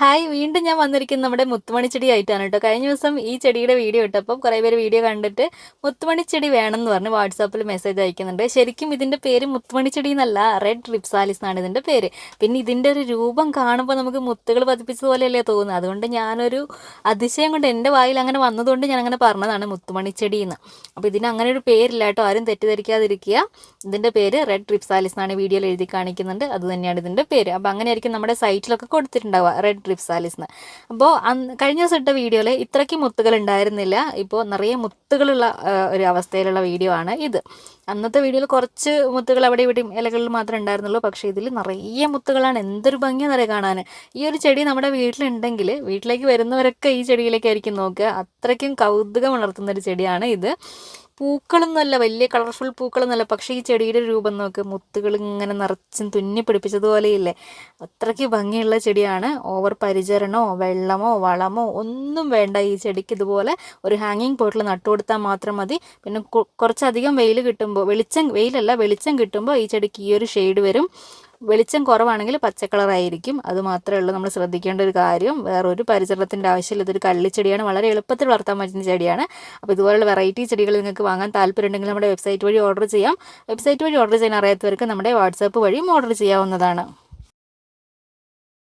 Hi വീണ്ടും ഞാൻ വന്നിരിക്കുന്നത് നമ്മുടെ മുത്തുമണി ചെടി ആയിട്ടാണ് കേട്ടോ. കഴിഞ്ഞ ദിവസം ഈ ചെടിയുടെ വീഡിയോ ഇട്ടപ്പോൾ കുറേ പേര് വീഡിയോ കണ്ടിട്ട് മുത്തുമണി ചെടി വേണമെന്ന് പറഞ്ഞ് വാട്സാപ്പിൽ മെസ്സേജ് അയക്കുന്നുണ്ട്. ശരിക്കും ഇതിന്റെ പേര് മുത്തുമണി ചെടി എന്നല്ല റെഡ് റിപ്സാലിസ് എന്നാണ് ഇതിന്റെ പേര്. പിന്നെ ഇതിന്റെ ഒരു രൂപം കാണുമ്പോൾ നമുക്ക് മുത്തുകൾ പതിപ്പിച്ചതുപോലെയല്ലേ തോന്നുന്നത്. അതുകൊണ്ട് ഞാനൊരു അതിശയം കൊണ്ട് എന്റെ വായിൽ അങ്ങനെ വന്നതുകൊണ്ട് ഞാൻ അങ്ങനെ പറഞ്ഞതാണ് മുത്തുമണി ചെടി എന്ന്. അപ്പോൾ ഇതിന് അങ്ങനെ ഒരു പേരില്ല കേട്ടോ. ആരും തെറ്റിദ്ധരിക്കാതിരിക്കുക. ഇതിന്റെ പേര് റെഡ് റിപ്സാലിസ് എന്നാണ് വീഡിയോയിൽ എഴുതി കാണിക്കുന്നുണ്ട്. അതുതന്നെയാണ് ഇതിന്റെ പേര്. അപ്പോൾ അങ്ങനെയായിരിക്കും നമ്മുടെ സൈറ്റിലൊക്കെ കൊടുത്തിട്ടുണ്ടാവുക. റെഡ് എന്ന് അപ്പോൾ അന്ന് കഴിഞ്ഞ ദിവസം ഇട്ട വീഡിയോയിൽ ഇത്രയ്ക്ക് മുത്തുകൾ ഉണ്ടായിരുന്നില്ല ഇപ്പോൾ നിറയെ മുത്തുകളുള്ള ഒരു അവസ്ഥയിലുള്ള വീഡിയോ ആണ് ഇത്. അന്നത്തെ വീഡിയോയിൽ കുറച്ച് മുത്തുകൾ അവിടെ ഇവിടെയും ഇലകളിൽ മാത്രമേ ഉണ്ടായിരുന്നുള്ളൂ. പക്ഷേ ഇതിൽ നിറയെ മുത്തുകളാണ്. എന്തൊരു ഭംഗിയാണെന്നറിയാം കാണാൻ ഈ ഒരു ചെടി നമ്മുടെ വീട്ടിലുണ്ടെങ്കിൽ വീട്ടിലേക്ക് വരുന്നവരൊക്കെ ഈ ചെടിയിലേക്കായിരിക്കും നോക്കുക. അത്രയ്ക്കും കൗതുകം വളർത്തുന്ന ഒരു ചെടിയാണ് ഇത്. പൂക്കളൊന്നുമല്ല വലിയ കളർഫുൾ പൂക്കളൊന്നുമല്ല. പക്ഷേ ഈ ചെടിയുടെ രൂപം നോക്ക്. മുത്തുകൾ ഇങ്ങനെ നിറച്ചും തുന്നി പിടിപ്പിച്ചതുപോലെയില്ലേ? അത്രയ്ക്ക് ഭംഗിയുള്ള ചെടിയാണ്. ഓവർ പരിചരണമോ വെള്ളമോ വളമോ ഒന്നും വേണ്ട. ഈ ചെടിക്ക് ഇതുപോലെ ഒരു ഹാങ്ങിങ് പോട്ടിൽ നട്ടുകൊടുത്താൽ മാത്രം മതി. പിന്നെ കുറച്ചധികം വെയിൽ കിട്ടുമ്പോൾ വെളിച്ചം വെയിലല്ല വെളിച്ചം കിട്ടുമ്പോൾ ഈ ചെടിക്ക് ഈ ഒരു ഷെയ്ഡ് വരും. വെളിച്ചം കുറവാണെങ്കിൽ പച്ച കളറായിരിക്കും. അത് മാത്രമേ ഉള്ളൂ നമ്മൾ ശ്രദ്ധിക്കേണ്ട ഒരു കാര്യം. വേറൊരു പരിചരണത്തിന്റെ ആവശ്യമില്ല. ഇതൊരു കള്ളിച്ചെടിയാണ്. വളരെ എളുപ്പത്തിൽ വളർത്താൻ പറ്റുന്ന ചെടിയാണ്. അപ്പോൾ ഇതുപോലുള്ള വെറൈറ്റി ചെടികൾ നിങ്ങൾക്ക് വാങ്ങാൻ താല്പര്യമുണ്ടെങ്കിൽ നമ്മുടെ വെബ്സൈറ്റ് വഴി ഓർഡർ ചെയ്യാം. വെബ്സൈറ്റ് വഴി ഓർഡർ ചെയ്യാൻ അറിയാത്തവർക്ക് നമ്മുടെ വാട്സാപ്പ് വഴിയും ഓർഡർ ചെയ്യാവുന്നതാണ്.